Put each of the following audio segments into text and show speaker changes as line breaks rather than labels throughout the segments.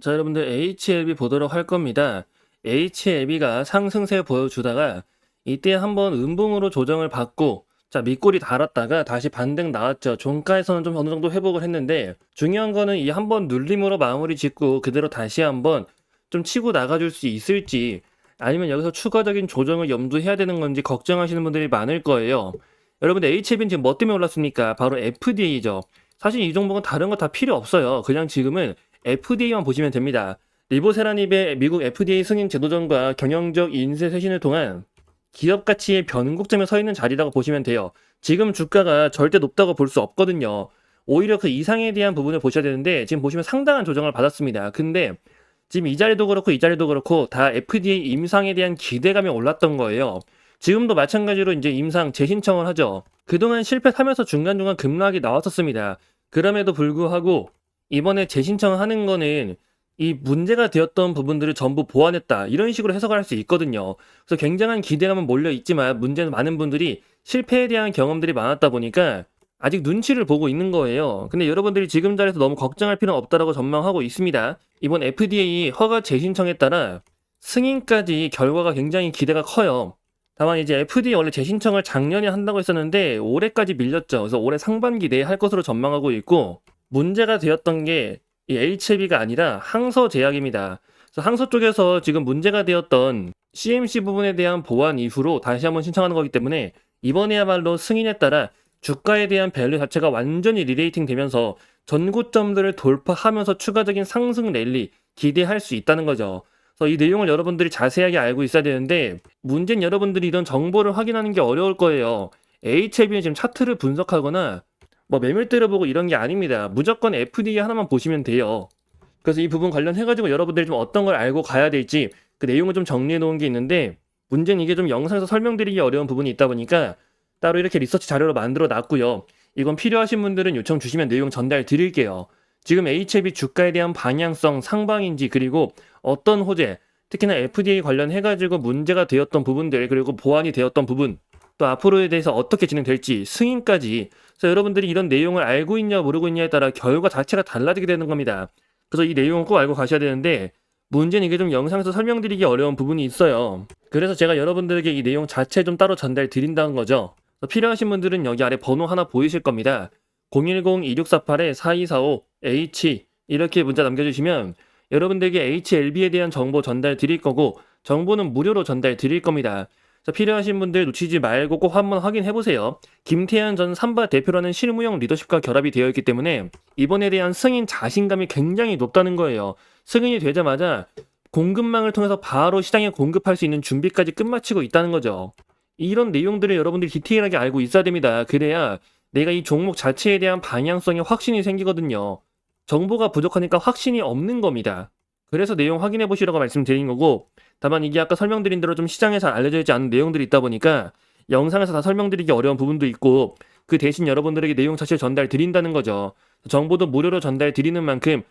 자, 여러분들 HLB 보도록 할 겁니다. HLB가 상승세 보여주다가 이때 한번 음봉으로 조정을 받고 자, 밑골이 달았다가 다시 반등 나왔죠. 종가에서는 좀 어느 정도 회복을 했는데 중요한 거는 이 한 번 눌림으로 마무리 짓고 그대로 다시 한번 좀 치고 나가줄 수 있을지 아니면 여기서 추가적인 조정을 염두해야 되는 건지 걱정하시는 분들이 많을 거예요. 여러분들 HLB는 지금 뭐 때문에 올랐습니까? 바로 FDA죠. 사실 이 종목은 다른 거 다 필요 없어요. 그냥 지금은 FDA만 보시면 됩니다. 리보세라닙의 미국 FDA 승인 제도전과 경영적 인쇄 쇄신을 통한 기업 가치의 변곡점에 서 있는 자리라고 보시면 돼요. 지금 주가가 절대 높다고 볼 수 없거든요. 오히려 그 이상에 대한 부분을 보셔야 되는데 지금 보시면 상당한 조정을 받았습니다. 근데 지금 이 자리도 그렇고 이 자리도 그렇고 다 FDA 임상에 대한 기대감이 올랐던 거예요. 지금도 마찬가지로 이제 임상 재신청을 하죠. 그동안 실패하면서 중간중간 급락이 나왔었습니다. 그럼에도 불구하고 이번에 재신청을 하는 거는 이 문제가 되었던 부분들을 전부 보완했다. 이런 식으로 해석을 할 수 있거든요. 그래서 굉장한 기대감은 몰려 있지만 문제는 많은 분들이 실패에 대한 경험들이 많았다 보니까 아직 눈치를 보고 있는 거예요. 근데 여러분들이 지금 자리에서 너무 걱정할 필요는 없다라고 전망하고 있습니다. 이번 FDA 허가 재신청에 따라 승인까지 결과가 굉장히 기대가 커요. 다만 이제 FDA 원래 재신청을 작년에 한다고 했었는데 올해까지 밀렸죠. 그래서 올해 상반기 내에 할 것으로 전망하고 있고 문제가 되었던 게 이 HLB가 아니라 항서 제약입니다. 그래서 항서 쪽에서 지금 문제가 되었던 CMC 부분에 대한 보완 이후로 다시 한번 신청하는 거기 때문에 이번에야말로 승인에 따라 주가에 대한 밸류 자체가 완전히 리레이팅 되면서 전고점들을 돌파하면서 추가적인 상승 랠리 기대할 수 있다는 거죠. 그래서 이 내용을 여러분들이 자세하게 알고 있어야 되는데 문제는 여러분들이 이런 정보를 확인하는 게 어려울 거예요. HLB는 지금 차트를 분석하거나 뭐 매물대를 보고 이런 게 아닙니다. 무조건 FDA 하나만 보시면 돼요. 그래서 이 부분 관련해가지고 여러분들이 좀 어떤 걸 알고 가야 될지 그 내용을 좀 정리해 놓은 게 있는데 문제는 이게 좀 영상에서 설명드리기 어려운 부분이 있다 보니까 따로 이렇게 리서치 자료로 만들어 놨고요. 이건 필요하신 분들은 요청 주시면 내용 전달 드릴게요. 지금 HLB 주가에 대한 방향성, 상방인지 그리고 어떤 호재, 특히나 FDA 관련해가지고 문제가 되었던 부분들 그리고 보완이 되었던 부분 또 앞으로에 대해서 어떻게 진행될지 승인까지 그래서 여러분들이 이런 내용을 알고 있냐 모르고 있냐에 따라 결과 자체가 달라지게 되는 겁니다. 그래서 이 내용을 꼭 알고 가셔야 되는데 문제는 이게 좀 영상에서 설명드리기 어려운 부분이 있어요. 그래서 제가 여러분들에게 이 내용 자체 좀 따로 전달 드린다는 거죠. 필요하신 분들은 여기 아래 번호 하나 보이실 겁니다. 010-2648-4245 H 이렇게 문자 남겨주시면 여러분들에게 HLB에 대한 정보 전달 드릴 거고 정보는 무료로 전달 드릴 겁니다. 자, 필요하신 분들 놓치지 말고 꼭 한번 확인해 보세요. 김태현 전 삼바 대표라는 실무형 리더십과 결합이 되어 있기 때문에 이번에 대한 승인 자신감이 굉장히 높다는 거예요. 승인이 되자마자 공급망을 통해서 바로 시장에 공급할 수 있는 준비까지 끝마치고 있다는 거죠. 이런 내용들을 여러분들이 디테일하게 알고 있어야 됩니다. 그래야 내가 이 종목 자체에 대한 방향성에 확신이 생기거든요. 정보가 부족하니까 확신이 없는 겁니다. 그래서 내용 확인해 보시라고 말씀드린 거고 다만 이게 아까 설명드린 대로 좀 시장에 잘 알려져 있지 않은 내용들이 있다 보니까 영상에서 다 설명드리기 어려운 부분도 있고 그 대신 여러분들에게 내용 자체를 전달 드린다는 거죠. 정보도 무료로 전달 드리는 만큼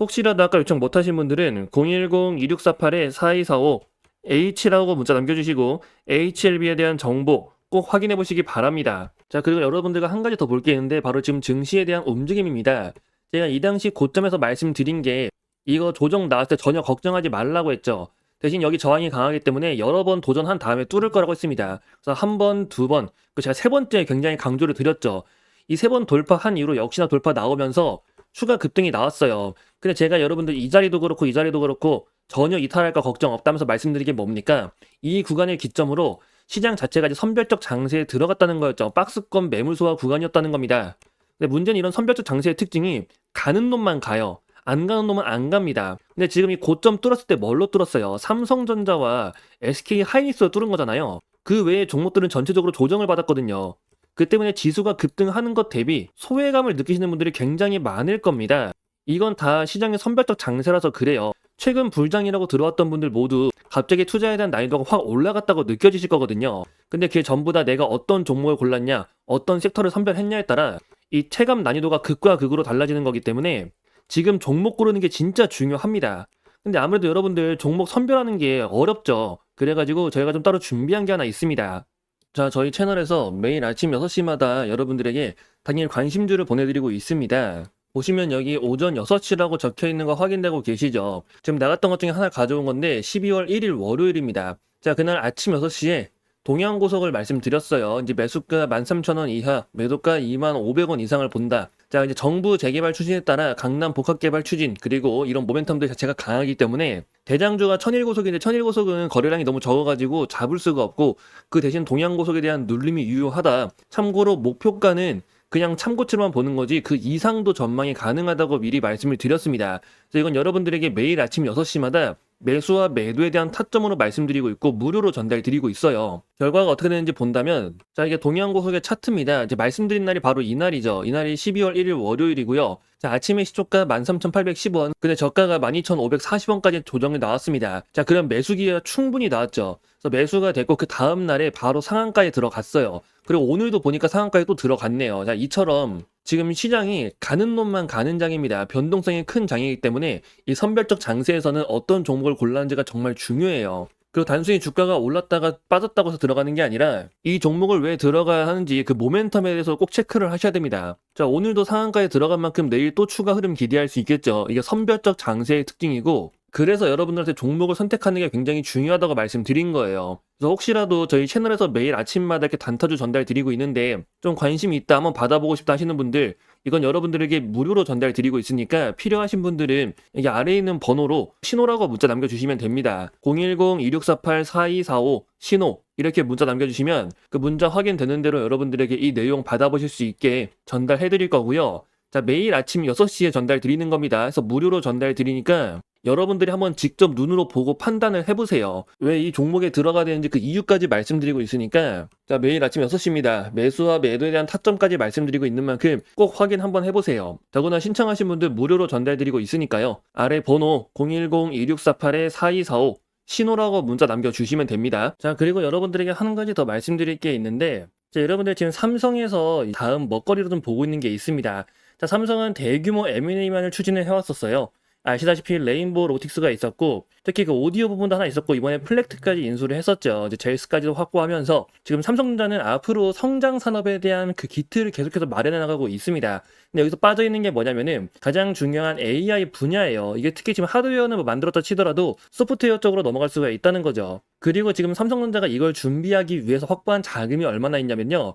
혹시라도 아까 요청 못하신 분들은 010-2648-4245 H라고 문자 남겨주시고 HLB에 대한 정보 꼭 확인해 보시기 바랍니다. 자 그리고 여러분들과 한 가지 더 볼 게 있는데 바로 지금 증시에 대한 움직임입니다. 제가 이 당시 고점에서 말씀드린 게 이거 조정 나왔을 때 전혀 걱정하지 말라고 했죠. 대신 여기 저항이 강하기 때문에 여러 번 도전한 다음에 뚫을 거라고 했습니다. 그래서 한 번, 두 번, 그 제가 세 번째 굉장히 강조를 드렸죠. 이 세 번 돌파한 이후로 역시나 돌파 나오면서 추가 급등이 나왔어요. 근데 제가 여러분들 이 자리도 그렇고 이 자리도 그렇고 전혀 이탈할까 걱정 없다면서 말씀드린 게 뭡니까? 이 구간을 기점으로 시장 자체가 이제 선별적 장세에 들어갔다는 거였죠. 박스권 매물 소화 구간이었다는 겁니다. 근데 문제는 이런 선별적 장세의 특징이 가는 놈만 가요. 안 가는 놈은 안 갑니다. 근데 지금 이 고점 뚫었을 때 뭘로 뚫었어요? 삼성전자와 SK 하이닉스로 뚫은 거잖아요. 그 외에 종목들은 전체적으로 조정을 받았거든요. 그 때문에 지수가 급등하는 것 대비 소외감을 느끼시는 분들이 굉장히 많을 겁니다. 이건 다 시장의 선별적 장세라서 그래요. 최근 불장이라고 들어왔던 분들 모두 갑자기 투자에 대한 난이도가 확 올라갔다고 느껴지실 거거든요. 근데 그게 전부 다 내가 어떤 종목을 골랐냐, 어떤 섹터를 선별했냐에 따라 이 체감 난이도가 극과 극으로 달라지는 거기 때문에 지금 종목 고르는 게 진짜 중요합니다. 근데 아무래도 여러분들 종목 선별하는 게 어렵죠. 그래가지고 저희가 좀 따로 준비한 게 하나 있습니다. 자, 저희 채널에서 매일 아침 6시마다 여러분들에게 당일 관심주를 보내드리고 있습니다. 보시면 여기 오전 6시라고 적혀 있는 거 확인되고 계시죠? 지금 나갔던 것 중에 하나 가져온 건데 12월 1일 월요일입니다. 자, 그날 아침 6시에 동양고속을 말씀드렸어요. 이제 매수가 13,000원 이하, 매도가 25,500원 이상을 본다. 자, 이제 정부 재개발 추진에 따라 강남 복합개발 추진, 그리고 이런 모멘텀들 자체가 강하기 때문에 대장주가 천일고속인데 천일고속은 거래량이 너무 적어가지고 잡을 수가 없고 그 대신 동양고속에 대한 눌림이 유효하다. 참고로 목표가는 그냥 참고치로만 보는 거지 그 이상도 전망이 가능하다고 미리 말씀을 드렸습니다. 그래서 이건 여러분들에게 매일 아침 6시마다 매수와 매도에 대한 타점으로 말씀드리고 있고 무료로 전달드리고 있어요. 결과가 어떻게 되는지 본다면 자 이게 동양고속의 차트입니다. 이제 말씀드린 날이 바로 이 날이죠. 이 날이 12월 1일 월요일이고요. 자 아침에 시초가 13,810원 근데 저가가 12,540원까지 조정이 나왔습니다. 자 그럼 매수기가 충분히 나왔죠. 그래서 매수가 됐고 그 다음 날에 바로 상한가에 들어갔어요. 그리고 오늘도 보니까 상한가에 또 들어갔네요. 자 이처럼 지금 시장이 가는 놈만 가는 장입니다. 변동성이 큰 장이기 때문에 이 선별적 장세에서는 어떤 종목을 골라는지가 정말 중요해요. 그리고 단순히 주가가 올랐다가 빠졌다고 해서 들어가는 게 아니라 이 종목을 왜 들어가야 하는지 그 모멘텀에 대해서 꼭 체크를 하셔야 됩니다. 자, 오늘도 상한가에 들어간 만큼 내일 또 추가 흐름 기대할 수 있겠죠. 이게 선별적 장세의 특징이고 그래서 여러분들한테 종목을 선택하는 게 굉장히 중요하다고 말씀드린 거예요. 그래서 혹시라도 저희 채널에서 매일 아침마다 이렇게 단타주 전달 드리고 있는데 좀 관심이 있다 한번 받아보고 싶다 하시는 분들 이건 여러분들에게 무료로 전달 드리고 있으니까 필요하신 분들은 여기 아래에 있는 번호로 신호라고 문자 남겨주시면 됩니다. 010-2648-4245 신호 이렇게 문자 남겨주시면 그 문자 확인되는 대로 여러분들에게 이 내용 받아보실 수 있게 전달해 드릴 거고요. 자, 매일 아침 6시에 전달 드리는 겁니다. 그래서 무료로 전달 드리니까 여러분들이 한번 직접 눈으로 보고 판단을 해보세요. 왜 이 종목에 들어가야 되는지 그 이유까지 말씀드리고 있으니까 자 매일 아침 6시입니다. 매수와 매도에 대한 타점까지 말씀드리고 있는 만큼 꼭 확인 한번 해보세요. 더구나 신청하신 분들 무료로 전달드리고 있으니까요. 아래 번호 010-2648-4245 신호라고 문자 남겨주시면 됩니다. 자 그리고 여러분들에게 한 가지 더 말씀드릴 게 있는데 자, 여러분들 지금 삼성에서 다음 먹거리로 좀 보고 있는 게 있습니다. 자, 삼성은 대규모 M&A만을 추진을 해왔었어요. 아시다시피 레인보우 로틱스가 있었고 특히 그 오디오 부분도 하나 있었고 이번에 플렉트까지 인수를 했었죠. 이제 제일스까지도 확보하면서 지금 삼성전자는 앞으로 성장 산업에 대한 그 기틀을 계속해서 마련해 나가고 있습니다. 근데 여기서 빠져 있는 게 뭐냐면은 가장 중요한 AI 분야예요. 이게 특히 지금 하드웨어는 뭐 만들었다 치더라도 소프트웨어 쪽으로 넘어갈 수가 있다는 거죠. 그리고 지금 삼성전자가 이걸 준비하기 위해서 확보한 자금이 얼마나 있냐면요.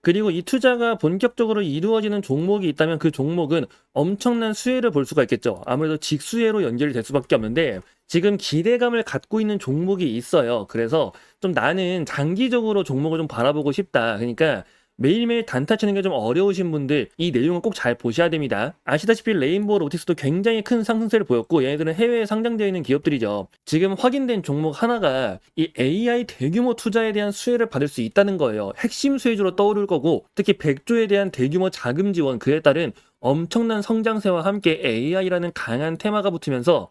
그리고 이 투자가 본격적으로 이루어지는 종목이 있다면 그 종목은 엄청난 수혜를 볼 수가 있겠죠. 아무래도 직수혜로 연결이 될 수밖에 없는데 지금 기대감을 갖고 있는 종목이 있어요. 그래서 좀 나는 장기적으로 종목을 좀 바라보고 싶다. 그러니까 매일매일 단타 치는 게 좀 어려우신 분들 이 내용을 꼭잘 보셔야 됩니다. 아시다시피 레인보우 로틱스도 굉장히 큰 상승세를 보였고 얘네들은 해외에 상장되어 있는 기업들이죠. 지금 확인된 종목 하나가 이 AI 대규모 투자에 대한 수혜를 받을 수 있다는 거예요. 핵심 수혜주로 떠오를 거고 특히 100조에 대한 대규모 자금 지원 그에 따른 엄청난 성장세와 함께 AI라는 강한 테마가 붙으면서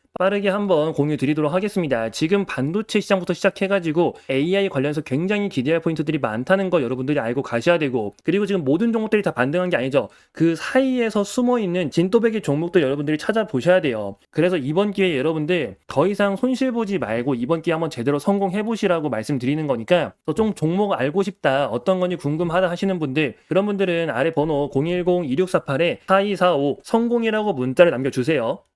빠르게 한번 공유 드리도록 하겠습니다. 지금 반도체 시장부터 시작해가지고 AI 관련해서 굉장히 기대할 포인트들이 많다는 거 여러분들이 알고 가셔야 되고 그리고 지금 모든 종목들이 다 반등한 게 아니죠. 그 사이에서 숨어 있는 진또배기 종목도 여러분들이 찾아보셔야 돼요. 그래서 이번 기회에 여러분들 더 이상 손실 보지 말고 이번 기회에 한번 제대로 성공해 보시라고 말씀드리는 거니까 좀 종목 알고 싶다 어떤 건지 궁금하다 하시는 분들 그런 분들은 아래 번호 010-2648-4245 성공이라고 문자를 남겨주세요.